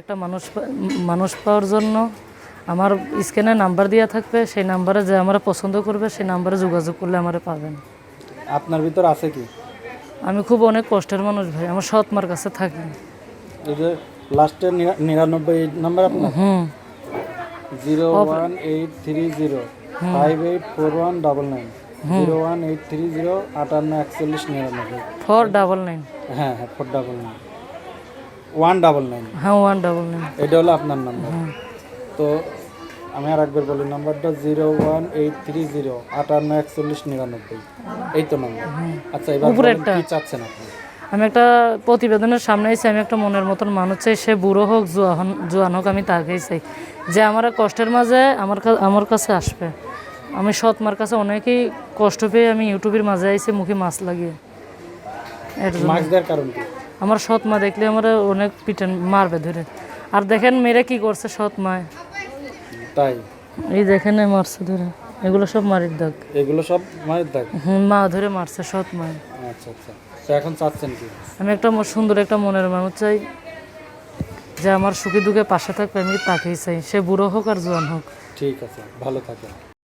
একটা মানুষ মানুষ পাওয়ার জন্য আমার স্ক্যানে নাম্বার দেওয়া থাকবে সেই নাম্বারে যে আমরা পছন্দ করবে সেই নাম্বারে যোগাযোগ করলে আমারে পাবেন। আপনার ভিতর আছে কি? আমি খুব অনেক কষ্টের মানুষ ভাই আমার সৎ মার কাছে থাকি। এই যে লাস্টের নিরানব্বই নাম্বার আপনার? হুম zero one eight three zero five eight four one double nine. Zero one eight three zero আটান্ন একচল্লিশ নিরানব্বই। Four double nine. হ্যাঁ হ্যাঁ four double nine. One double nine. হ্যাঁ ওয়ান ডাবল নাইন। এটা হলো আপনার নাম্বার তো আমি আর একবার বলি নাম্বারটা zero one eight three zero আটান্ন একচল্লিশ নিরানব্বই। এই তো নাম্বার আচ্ছা এবার কি চাচ্ছেন আপনি? আমি একটা প্রতিবেদনের সামনে এসে আমি একটা মনের মতন মানুষ চাই সে বুড়ো হোক জোয়ান জোয়ান হোক আমি তাকেই চাই যে আমার কষ্টের মাঝে আমার আমার কাছে আসবে। আমি সৎ মার কাছে অনেকেই কষ্ট পেয়ে আমি ইউটিউবের মাঝে আইসি মুখে মাছ লাগিয়ে। এর দেওয়ার কারণ আমার সৎ মা দেখলে আমার অনেক পিটেন মারবে ধরে। আর দেখেন মেরে কি করছে সৎ মায় তাই? এই দেখেন মারছে ধরে। এগুলো সব মারির দাগ। এগুলো সব মায়ের দাগ? হুম, মা ধরে মারছে সৎ মায় আচ্ছা আচ্ছা। তো এখন চাচ্ছেন কি? আমি একটা ম- সুন্দর একটা মনের মানুষ চাই যে আমার সুখে দুঃখে পাশে থাকবে আমি তাকেই চাই। সে বুড়ো হোক আর জোয়ান হোক। ঠিক আছে ভালো থাকেন।